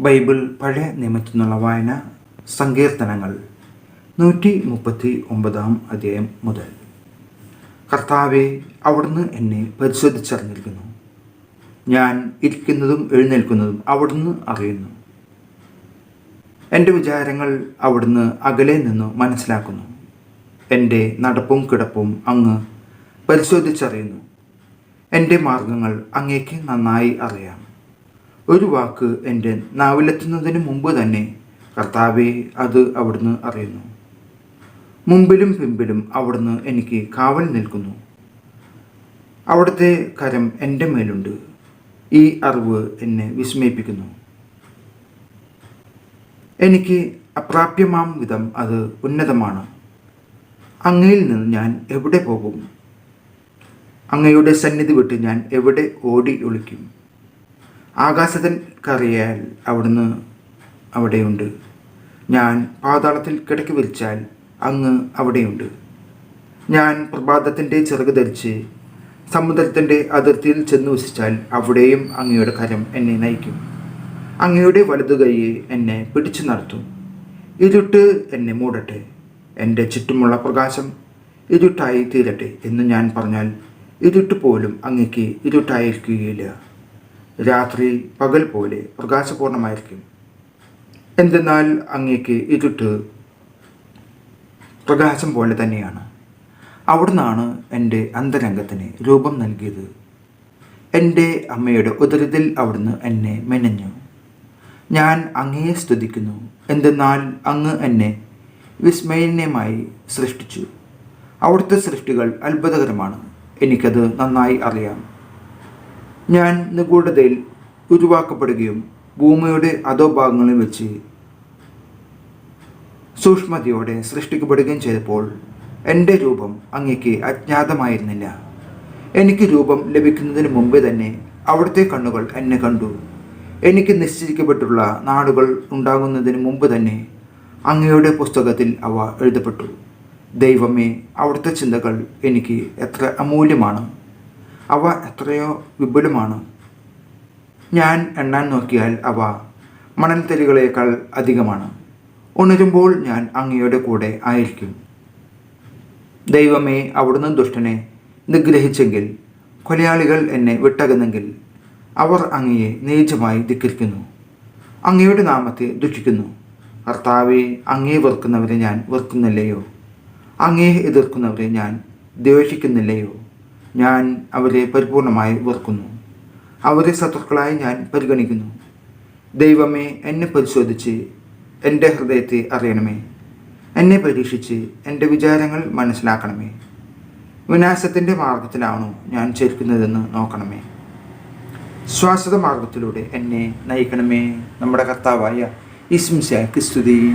Bible പഴയ നിയമത്തിൽ നിന്നുള്ള വായന സങ്കീർത്തനങ്ങൾ നൂറ്റി മുപ്പത്തി ഒമ്പതാം അധ്യായം മുതൽ. കർത്താവെ അവിടുന്ന് എന്നെ പരിശോധിച്ചറിഞ്ഞിരിക്കുന്നു. ഞാൻ ഇരിക്കുന്നതും എഴുന്നേൽക്കുന്നതും അവിടുന്ന് അറിയുന്നു. എന്റെ വിചാരങ്ങൾ അവിടുന്ന് അകലെ നിന്ന് മനസ്സിലാക്കുന്നു. എന്റെ നടപ്പും കിടപ്പും അങ്ങ് പരിശോധിച്ചറിയുന്നു. എന്റെ മാർഗങ്ങൾ അങ്ങേക്ക് നന്നായി അറിയാം. ഒരു വാക്ക് എന്റെ നാവിലെത്തുന്നതിന് മുമ്പ് തന്നെ കർത്താവെ അത് അവിടുന്ന് അറിയുന്നു. മുമ്പിലും പിമ്പിലും അവിടുന്ന് എനിക്ക് കാവൽ നിൽക്കുന്നു. അവിടുത്തെ കരം എന്റെ മേലുണ്ട്. ഈ അറിവ് എന്നെ വിസ്മയിപ്പിക്കുന്നു. എനിക്ക് അപ്രാപ്യമാം വിധം അത് ഉന്നതമാണ്. അങ്ങയിൽ നിന്ന് ഞാൻ എവിടെ പോകും? അങ്ങയുടെ സന്നിധി വിട്ട് ഞാൻ എവിടെ ഓടി ഒളിക്കും? ആകാശത്തിൽ കറിയാൽ അവിടുന്ന് അവിടെയുണ്ട്. ഞാൻ പാതാളത്തിൽ കിടക്കി വിരിച്ചാൽ അങ്ങ് അവിടെയുണ്ട്. ഞാൻ പ്രഭാതത്തിന്റെ ചിറക് ധരിച്ച് സമുദ്രത്തിന്റെ അതിർത്തിയിൽ ചെന്ന് വസിച്ചാൽ അവിടെയും അങ്ങയുടെ കരം എന്നെ നയിക്കും. അങ്ങയുടെ വലതുകൈയെ എന്നെ പിടിച്ചു നടത്തും. ഇരുട്ട് എന്നെ മൂടട്ടെ. എന്റെ ചുറ്റുമുള്ള പ്രകാശം ഇരുട്ടായി തീരട്ടെ എന്ന് ഞാൻ പറഞ്ഞാൽ ഇരുട്ട് പോലും അങ്ങക്ക് ഇരുട്ടായിരിക്കുകയില്ല. രാത്രി പകൽ പോലെ പ്രകാശപൂർണമായിരിക്കും. എന്തെന്നാൽ അങ്ങേക്ക് ഇരുട്ട് പ്രകാശം പോലെ തന്നെയാണ്. അവിടുന്നാണ് എന്റെ അന്തരംഗത്തിന് രൂപം നൽകിയത്. എന്റെ അമ്മയുടെ ഉദരത്തിൽ അവിടുന്ന് എന്നെ മെനഞ്ഞു. ഞാൻ അങ്ങയെ സ്തുതിക്കുന്നു. എന്തെന്നാൽ അങ്ങ് എന്നെ വിസ്മയന്യമായി സൃഷ്ടിച്ചു. അവിടുത്തെ സൃഷ്ടികൾ അത്ഭുതകരമാണ്. എനിക്കത് നന്നായി അറിയാം. ഞാൻ നിഗൂഢതയിൽ ഉരുവാക്കപ്പെടുകയും ഭൂമിയുടെ അതോ ഭാഗങ്ങളിൽ വെച്ച് സൂക്ഷ്മതയോടെ സൃഷ്ടിക്കപ്പെടുകയും ചെയ്തപ്പോൾ എന്റെ രൂപം അങ്ങേക്ക് അജ്ഞാതമായിരുന്നില്ല. എനിക്ക് രൂപം ലഭിക്കുന്നതിന് മുമ്പേ തന്നെ അവിടുത്തെ കണ്ണുകൾ എന്നെ കണ്ടു. എനിക്ക് നിശ്ചയിക്കപ്പെട്ടുള്ള നാടുകൾ ഉണ്ടാകുന്നതിന് മുമ്പ് തന്നെ അങ്ങയുടെ പുസ്തകത്തിൽ അവ എഴുതപ്പെട്ടു. ദൈവമേ അവിടുത്തെ ചിന്തകൾ എനിക്ക് എത്ര അമൂല്യമാണ്. അവ എത്രയോ വിപുലമാണ്. ഞാൻ എണ്ണാൻ നോക്കിയാൽ അവ മണൽത്തരികളേക്കാൾ അധികമാണ്. ഉണരുമ്പോൾ ഞാൻ അങ്ങയുടെ കൂടെ ആയിരിക്കും. ദൈവമേ അവിടുന്ന് ദുഷ്ടനെ നിഗ്രഹിച്ചെങ്കിൽ കൊലയാളികൾ എന്നെ വിട്ടകുന്നെങ്കിൽ അവർ അങ്ങയെ നീചമായി ധിക്കരിക്കുന്നു. അങ്ങയുടെ നാമത്തെ ദുഃഖിക്കുന്നു കർത്താവെ അങ്ങയെ വെറുക്കുന്നവരെ ഞാൻ വെറുക്കുന്നില്ലയോ? അങ്ങയെ എതിർക്കുന്നവരെ ഞാൻ ദ്വേഷിക്കുന്നില്ലയോ? ഞാൻ അവരെ പരിപൂർണമായി വെറുക്കുന്നു. അവരെ ശത്രുക്കളായി ഞാൻ പരിഗണിക്കുന്നു. ദൈവമേ എന്നെ പരിശോധിച്ച് എന്റെ ഹൃദയത്തെ അറിയണമേ. എന്നെ പരീക്ഷിച്ച് എന്റെ വിചാരങ്ങൾ മനസ്സിലാക്കണമേ. വിനാശത്തിന്റെ മാർഗത്തിലാണോ ഞാൻ ചേർക്കുന്നതെന്ന് നോക്കണമേ. ശ്വാസത മാർഗത്തിലൂടെ എന്നെ നയിക്കണമേ നമ്മുടെ കർത്താവായ ഇസ്മിശ സ്തുതി.